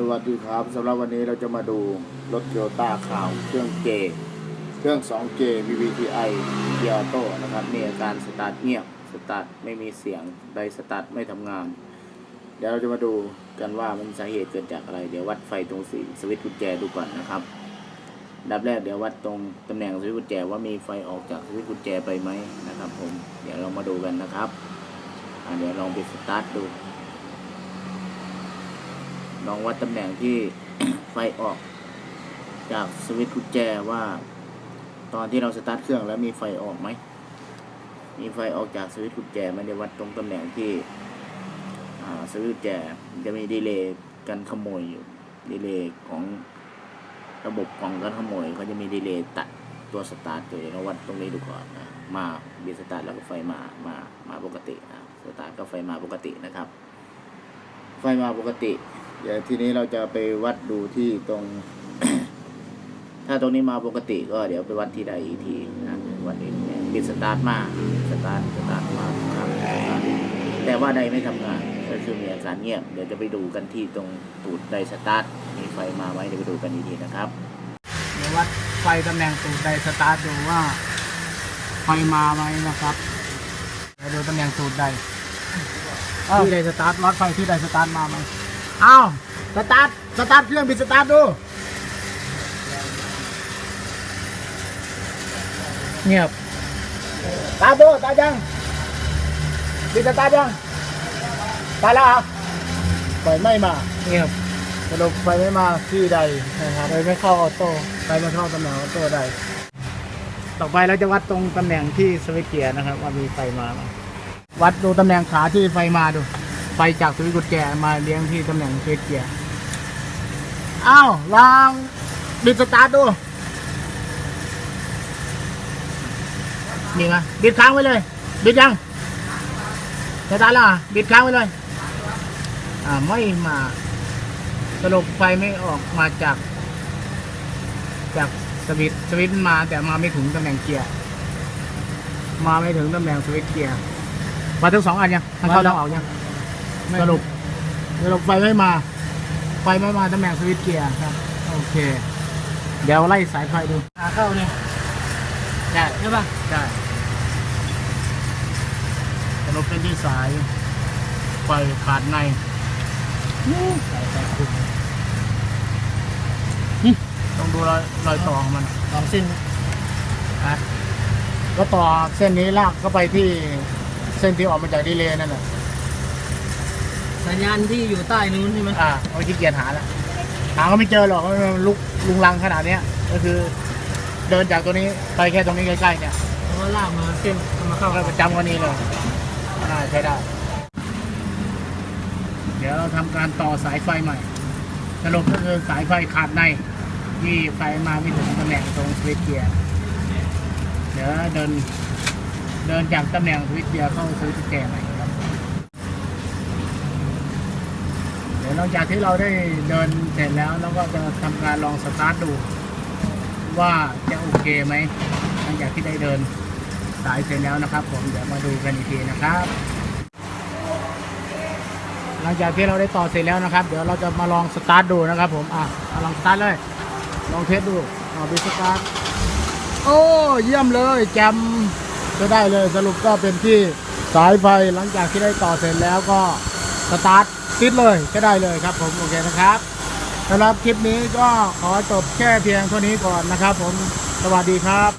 สวัสดีครับสำหรับวันนี้เราจะมาดูรถโยต้าขาวเครื่องเจเครื่อง 2J VVTi เกียร์ออโต้นะครับมีอาการสตาร์ทเงียบสตาร์ทไม่มีเสียงไดสตาร์ทไม่ทำงาน เดี๋ยวเราจะมาดูกันว่ามันสาเหตุเกิดจากอะไร เดี๋ยววัดไฟตรงสีสวิตช์กุญแจดูก่อนนะครับดับแรกเดี๋ยววัดตรงตำแหน่งสวิตช์กุญแจว่ามีไฟออกจากสวิตช์กุญแจไปไหมนะครับผมเดี๋ยวเรามาดูกันนะครับเดี๋ยวลองไปสตาร์ทดู ลองวัดตำแหน่งที่ไฟออก จากสวิตช์กุญแจว่า ตอนที่เราสตาร์ทเครื่องแล้วมีไฟออกไหม มีไฟออกจากสวิตช์กุญแจมันจะวัดตรงตำแหน่งที่สวิตช์กุญแจจะมีดีเลย์การขโมยอยู่ดีเลย์ของระบบของการขโมยเขาจะมีดีเลย์ตัดตัวสตาร์ทอยู่เดี๋ยเราวัดตรงนี้ดูก่อนนะมาบีสตาร์ทแล้วก็ไฟมามามาปกตินะสตาร์ทก็ไฟมาปกตินะครับ ไฟมาปกติ เดี๋ยวทีนี้เราจะไปวัดดูที่ตรง ถ้าตรงนี้มาปกติก็เดี๋ยวไปวัดที่ใดอีกทีนะวัดอีกเนี่ยปิดสตาร์ทมาสตาร์ทสตาร์ทมาครับแต่ว่าใดไม่ทำงานก็คือมีอาการเงียบ เดี๋ยวจะไปดูกันที่ตรงตูดใดสตาร์ทมีไฟมาไหมเดี๋ยวไปดูกันอีกทีนะครับเดี๋ยววัดไฟตำแหน่งตูดไดสตาร์ทดูว่าไฟมาไหมนะครับเดี๋ยวดูตำแหน่งตูดไดที่ไดสตาร์ทวัดไฟที่ไดสตาร์ทมาไหม อ้าวสตาร์ทสตาร์ทเครื่องบิดสตาร์ทดู เงียบตาร์ทดูตาร์ทยังบิดสตาร์ทยังตาร์ทแล้วเหรอไฟไม่มาเงียบสรุปไฟไม่มาที่ใดนะครับไฟไม่เข้าออโต้ไฟไม่เข้าตำแหน่งออโต้ใด ต่อไปเราจะวัดตรงตำแหน่งที่สวิตช์เกียร์นะครับ ว่ามีไฟมาไหมวัดดูตำแหน่งขาที่ไฟมาดู ไฟจากสวิตช์กุญแจมาเลี้ยงที่ตำแหน่งสวิตช์เกียอ้าวลองบิดสตาร์ทดูมีไหมบิดค้างไว้เลย บิดยังสตาร์ทแล้วบิดค้างไว้เลย อ่าไม่มาสรุปไฟไม่ออกมาจาก จากสวิตสวิตมาแต่มาไม่ถึงตำแหน่งเกียร์มาไม่ถึงตำแหน่งสวิตเกียร์มาทั้งสองอันยังทั้งเข้าทั้งออกยัง สรุปสรุปไฟไม่มา ไฟไม่มาตำแหน่งสวิตช์เกียร์ครับ โอเค เดี๋ยวไล่สายไฟดูขาเข้าเนี่ยได้ใช่ปะได้สรุปเป็นที่สาย ไฟขาดในสายไฟคุณต้องดูรอยรอยต่อของมันสองเส้นครับก็ต่อเส้นนี้ลากเข้าไปที่เส้นที่ออกมาจากดีเลย์นั่นแหละ สัญญาณที่อยู่ใต้นู้นใช่ไหมอ่าเอาขี้เกียจหาแล้วหาก็ไม่เจอหรอกเพราะมันลุกลุงลังขนาดเนี้ย ก็คือ เดินจากตัวนี้ไปแค่ตรงนี้ใกล้ๆเนี่ยเพราะว่าลากมาเส้นเอามาเข้าเข้าประจำกว่านี้เลยน่าใช้ได้ เดี๋ยวเราทำการต่อสายไฟใหม่สรุปก็คือสายไฟขาดในที่ไฟมาไม่ถึงตำแหน่งตรงสวิตช์เกียร์เดี๋ยวเดินเดินจากตำแหน่งสวิตช์เกียร์เข้าสวิตช์กุญแจใหม่ครับ เดี๋ยว หลังจากที่เราได้เดินเสร็จแล้วเราก็จะทำการลองสตาร์ทดู ว่าจะโอเคไหมหลังจากที่ได้เดินสายเสร็จแล้วนะครับ ผมเดี๋ยวมาดูกันอีกทีนะครับ หลังจากที่เราได้ต่อเสร็จแล้วนะครับ เดี๋ยวเราจะมาลองสตาร์ทดูนะครับผมอะเอาลองสตาร์ทเลยลองเทสดูอ่าบิสตาร์ทโอ้เยี่ยมเลยแจมจะได้เลยสรุปก็เป็นที่สายไฟหลังจากที่ได้ต่อเสร็จแล้วก็สตาร์ท ติดเลยก็ได้เลยครับผมโอเคนะครับสำหรับคลิปนี้ก็ขอจบแค่เพียงเท่านี้ก่อนนะครับผมสวัสดีครับ